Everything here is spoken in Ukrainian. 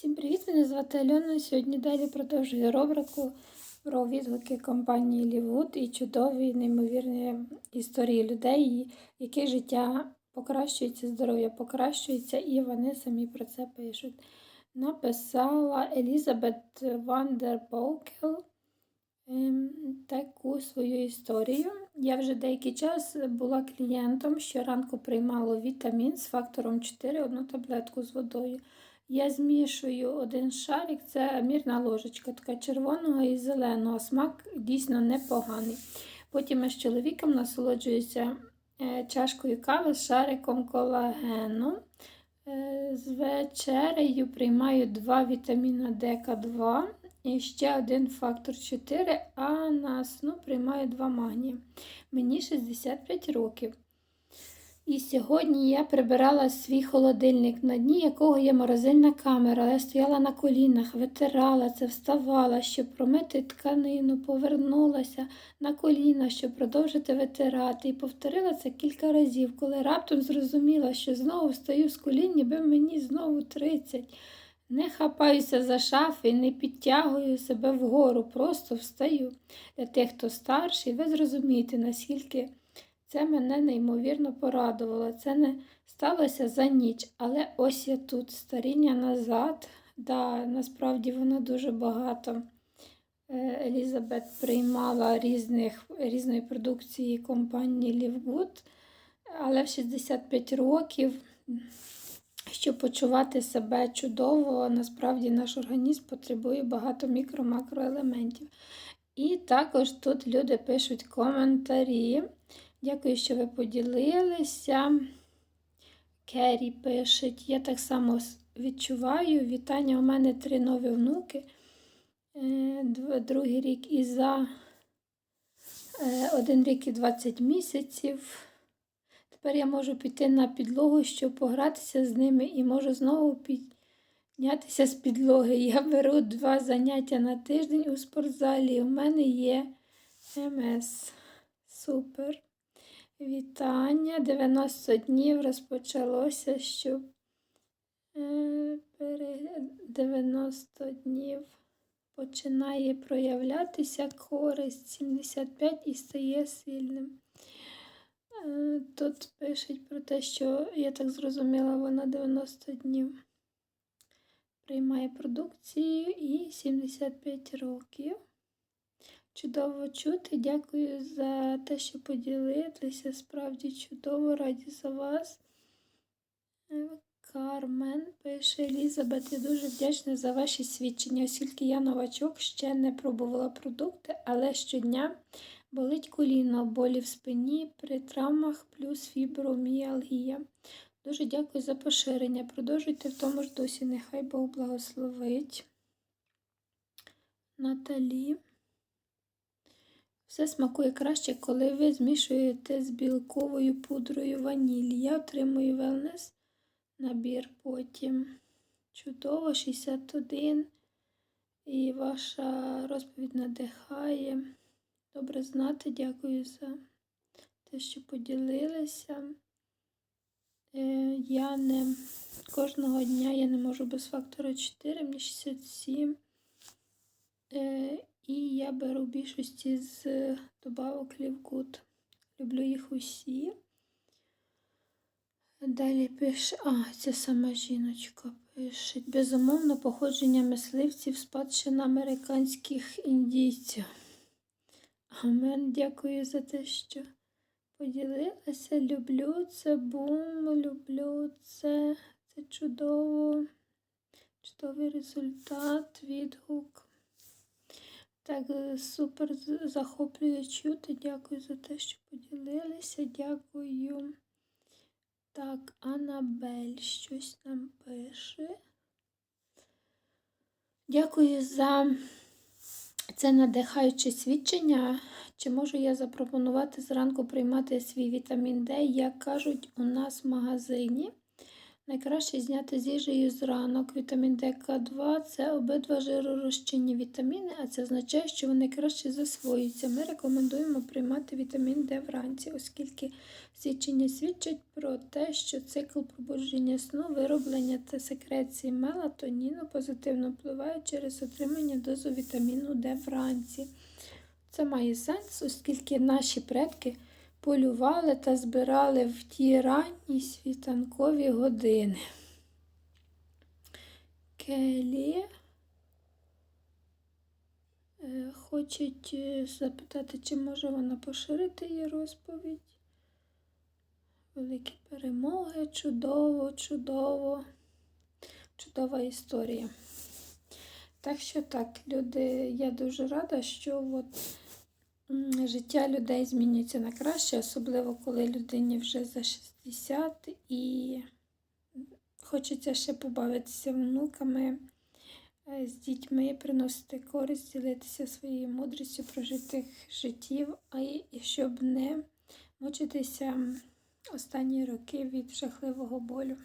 Всім привіт! Мене звати Альона. Сьогодні далі продовжую рубрику про відгуки компанії Лівуд і чудові, неймовірні історії людей, які життя покращується, здоров'я покращується, і вони самі про це пишуть. Написала Елізабет Вандербоукел ем, таку свою історію. Я вже деякий час була клієнтом, щоранку приймала вітамін з фактором 4, одну таблетку з водою. Я змішую один шарик, це мірна ложечка, така червоного і зеленого. Смак дійсно непоганий. Потім я з чоловіком насолоджуюся е, чашкою кави з шариком колагену. Е, З вечерею приймаю 2 вітаміна ДК2 і ще один фактор 4, а на сну приймаю 2 магнії. Мені 65 років. І сьогодні я прибирала свій холодильник, на дні якого є морозильна камера. Я стояла на колінах, витирала це, вставала, щоб промити тканину, повернулася на коліна, щоб продовжити витирати. І повторила це кілька разів, коли раптом зрозуміла, що знову встаю з колін, ніби мені знову 30. Не хапаюся за шафи, не підтягую себе вгору, просто встаю. Для тих, хто старший, ви зрозумієте, наскільки. Це мене неймовірно порадувало. Це не сталося за ніч, але ось я тут старіння назад. Да, Насправді вона дуже багато. Е, Елізабет приймала різних, різної продукції компанії Лівгуд, але в 65 років, щоб почувати себе чудово, насправді наш організм потребує багато мікро-макроелементів. І також тут люди пишуть коментарі. Дякую, що ви поділилися. Керрі пише, я так само відчуваю. Вітання у мене три нові внуки. Е, другий рік і за е, один рік і 20 місяців. Тепер я можу піти на підлогу, щоб погратися з ними, і можу знову піднятися з підлоги. Я беру два заняття на тиждень у спортзалі. У мене є МС. Супер. Вітання. 90 днів розпочалося, щоб 90 е, днів починає проявлятися користь 75 і стає сильним. Е, тут пишуть про те, що я так зрозуміла, вона 90 днів приймає продукцію і 75 років. Чудово чути. Дякую за те, що поділилися. Справді чудово, раді за вас. Кармен пише Елізабет, я дуже вдячна за ваші свідчення, оскільки я новачок ще не пробувала продукти, але щодня болить коліно, болі в спині при травмах плюс фіброміалгія. Дуже дякую за поширення. Продовжуйте в тому ж досі. Нехай Бог благословить. Наталі. Все смакує краще, коли ви змішуєте з білковою пудрою ваніль. Я отримую велнес набір потім. Чудово, 61. І ваша розповідь надихає. Добре знати, дякую за те, що поділилися. Е, я не кожного дня я не можу без фактора 4, мені 67. І я беру більшості з добавок Лівгуд. Люблю їх усі. Далі пише, а, ця сама жіночка пише. Безумовно, походження мисливців спадщина американських індійців. Амен, дякую за те, що поділилася. Люблю це бум, люблю це. Це чудово. Чудовий результат, відгук. Так, е, супер захоплює чути. Дякую за те, що поділилися. Дякую. Так, Анабель щось нам пише. Дякую за це надихаюче свідчення. Чи можу я запропонувати зранку приймати свій вітамін Д, як кажуть, у нас в магазині. Найкраще зняти з їжею зранок. Вітамін ДК2 це обидва жиророзчинні вітаміни, а це означає, що вони краще засвоюються. Ми рекомендуємо приймати вітамін Д вранці, оскільки свідчення свідчать про те, що цикл пробудження сну, вироблення та секреції мелатоніну позитивно впливають через отримання дозу вітаміну Д вранці. Це має сенс, оскільки наші предки полювали та збирали в ті ранні світанкові години. Келі е, хочуть е, запитати, чи може вона поширити її розповідь. Великі перемоги, чудово, чудово, чудова історія. Так що так, люди, я дуже рада, що от життя людей змінюється на краще, особливо коли людині вже за 60 і хочеться ще побавитися внуками, е, з дітьми, приносити користь, ділитися своєю мудрістю прожитих життів, а і щоб не мучитися останні роки від жахливого болю.